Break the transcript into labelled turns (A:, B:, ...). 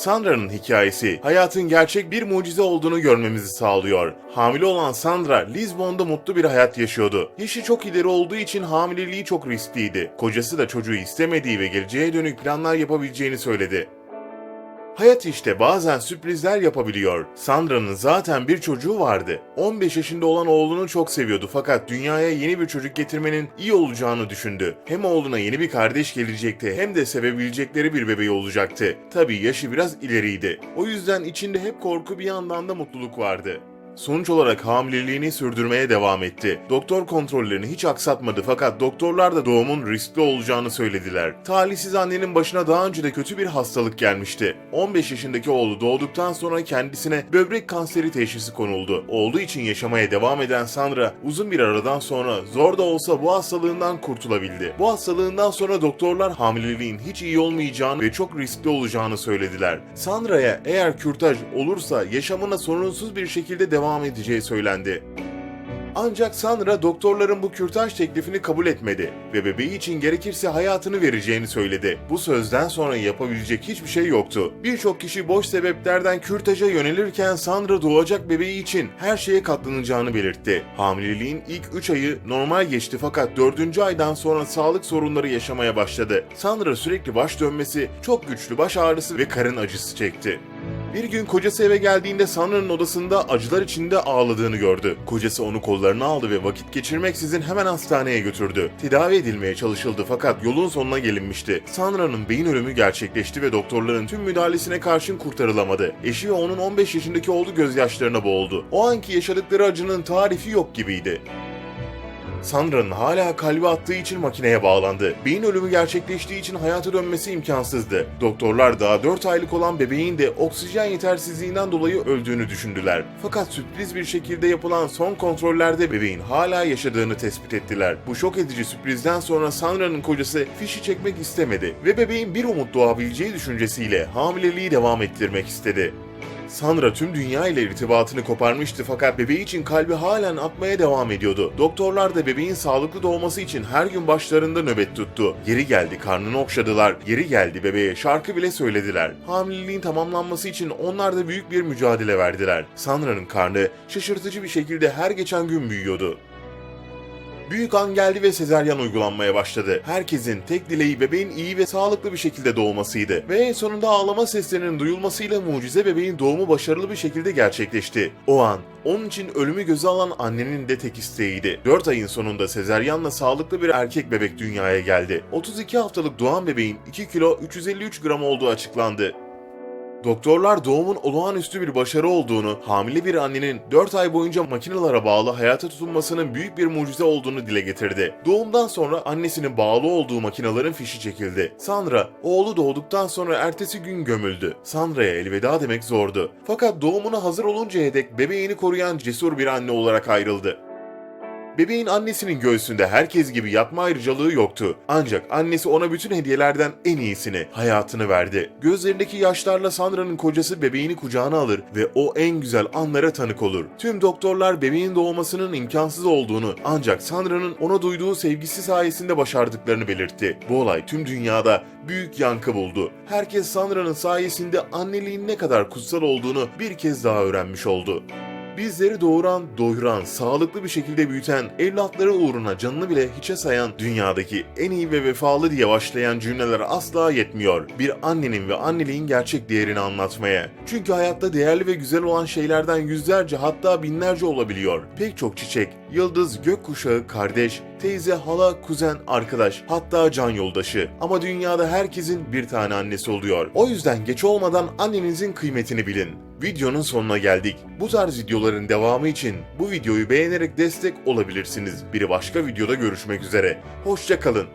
A: Sandra'nın hikayesi hayatın gerçek bir mucize olduğunu görmemizi sağlıyor. Hamile olan Sandra, Lisbon'da mutlu bir hayat yaşıyordu. Yaşı çok ileri olduğu için hamileliği çok riskliydi. Kocası da çocuğu istemediği ve geleceğe dönük planlar yapabileceğini söyledi. Hayat işte bazen sürprizler yapabiliyor. Sandra'nın zaten bir çocuğu vardı. 15 yaşında olan oğlunu çok seviyordu fakat dünyaya yeni bir çocuk getirmenin iyi olacağını düşündü. Hem oğluna yeni bir kardeş gelecekti hem de sevebilecekleri bir bebeği olacaktı. Tabii yaşı biraz ileriydi. O yüzden içinde hep korku bir yandan da mutluluk vardı. Sonuç olarak hamileliğini sürdürmeye devam etti. Doktor kontrollerini hiç aksatmadı fakat doktorlar da doğumun riskli olacağını söylediler. Talihsiz annenin başına daha önce de kötü bir hastalık gelmişti. 15 yaşındaki oğlu doğduktan sonra kendisine böbrek kanseri teşhisi konuldu. Oğlu için yaşamaya devam eden Sandra uzun bir aradan sonra zor da olsa bu hastalığından kurtulabildi. Bu hastalığından sonra doktorlar hamileliğin hiç iyi olmayacağını ve çok riskli olacağını söylediler. Sandra'ya eğer kürtaj olursa yaşamına sorunsuz bir şekilde devam edeceği söylendi. Ancak Sandra doktorların bu kürtaj teklifini kabul etmedi ve bebeği için gerekirse hayatını vereceğini söyledi. Bu sözden sonra yapabilecek hiçbir şey yoktu. Birçok kişi boş sebeplerden kürtaja yönelirken Sandra doğacak bebeği için her şeye katlanacağını belirtti. Hamileliğin ilk 3 ayı normal geçti fakat 4. aydan sonra sağlık sorunları yaşamaya başladı. Sandra sürekli baş dönmesi, çok güçlü baş ağrısı ve karın acısı çekti. Bir gün kocası eve geldiğinde Sandra'nın odasında acılar içinde ağladığını gördü. Kocası onu kollarına aldı ve vakit geçirmeksizin hemen hastaneye götürdü. Tedavi edilmeye çalışıldı fakat yolun sonuna gelinmişti. Sandra'nın beyin ölümü gerçekleşti ve doktorların tüm müdahalesine karşın kurtarılamadı. Eşi ve onun 15 yaşındaki oğlu gözyaşlarına boğuldu. O anki yaşadıkları acının tarifi yok gibiydi. Sandra'nın hala kalbi attığı için makineye bağlandı. Beyin ölümü gerçekleştiği için hayata dönmesi imkansızdı. Doktorlar daha 4 aylık olan bebeğin de oksijen yetersizliğinden dolayı öldüğünü düşündüler. Fakat sürpriz bir şekilde yapılan son kontrollerde bebeğin hala yaşadığını tespit ettiler. Bu şok edici sürprizden sonra Sandra'nın kocası fişi çekmek istemedi ve bebeğin bir umut doğabileceği düşüncesiyle hamileliği devam ettirmek istedi. Sandra tüm dünya ile irtibatını koparmıştı fakat bebeği için kalbi halen atmaya devam ediyordu. Doktorlar da bebeğin sağlıklı doğması için her gün başlarında nöbet tuttu. Yeri geldi karnını okşadılar, yeri geldi bebeğe şarkı bile söylediler. Hamileliğin tamamlanması için onlar da büyük bir mücadele verdiler. Sandra'nın karnı şaşırtıcı bir şekilde her geçen gün büyüyordu. Büyük an geldi ve sezaryen uygulanmaya başladı. Herkesin tek dileği bebeğin iyi ve sağlıklı bir şekilde doğmasıydı. Ve en sonunda ağlama seslerinin duyulmasıyla mucize bebeğin doğumu başarılı bir şekilde gerçekleşti. O an onun için ölümü göze alan annenin de tek isteğiydi. 4 ayın sonunda sezaryenle sağlıklı bir erkek bebek dünyaya geldi. 32 haftalık doğan bebeğin 2 kilo 353 gram olduğu açıklandı. Doktorlar doğumun olağanüstü bir başarı olduğunu, hamile bir annenin 4 ay boyunca makinelere bağlı hayata tutunmasının büyük bir mucize olduğunu dile getirdi. Doğumdan sonra annesinin bağlı olduğu makinelerin fişi çekildi. Sandra, oğlu doğduktan sonra ertesi gün gömüldü. Sandra'ya elveda demek zordu. Fakat doğumuna hazır oluncaya dek bebeğini koruyan cesur bir anne olarak ayrıldı. Bebeğin annesinin göğsünde herkes gibi yatma ayrıcalığı yoktu. Ancak annesi ona bütün hediyelerden en iyisini, hayatını verdi. Gözlerindeki yaşlarla Sandra'nın kocası bebeğini kucağına alır ve o en güzel anlara tanık olur. Tüm doktorlar bebeğin doğmasının imkansız olduğunu ancak Sandra'nın ona duyduğu sevgisi sayesinde başardıklarını belirtti. Bu olay tüm dünyada büyük yankı buldu. Herkes Sandra'nın sayesinde anneliğin ne kadar kutsal olduğunu bir kez daha öğrenmiş oldu. Bizleri doğuran, doyuran, sağlıklı bir şekilde büyüten, evlatları uğruna canını bile hiçe sayan, dünyadaki en iyi ve vefalı diye başlayan cümleler asla yetmiyor. Bir annenin ve anneliğin gerçek değerini anlatmaya. Çünkü hayatta değerli ve güzel olan şeylerden yüzlerce hatta binlerce olabiliyor. Pek çok çiçek, yıldız, gökkuşağı, kardeş, teyze, hala, kuzen, arkadaş, hatta can yoldaşı. Ama dünyada herkesin bir tane annesi oluyor. O yüzden geç olmadan annenizin kıymetini bilin. Videonun sonuna geldik. Bu tarz videoların devamı için bu videoyu beğenerek destek olabilirsiniz. Bir başka videoda görüşmek üzere. Hoşça kalın.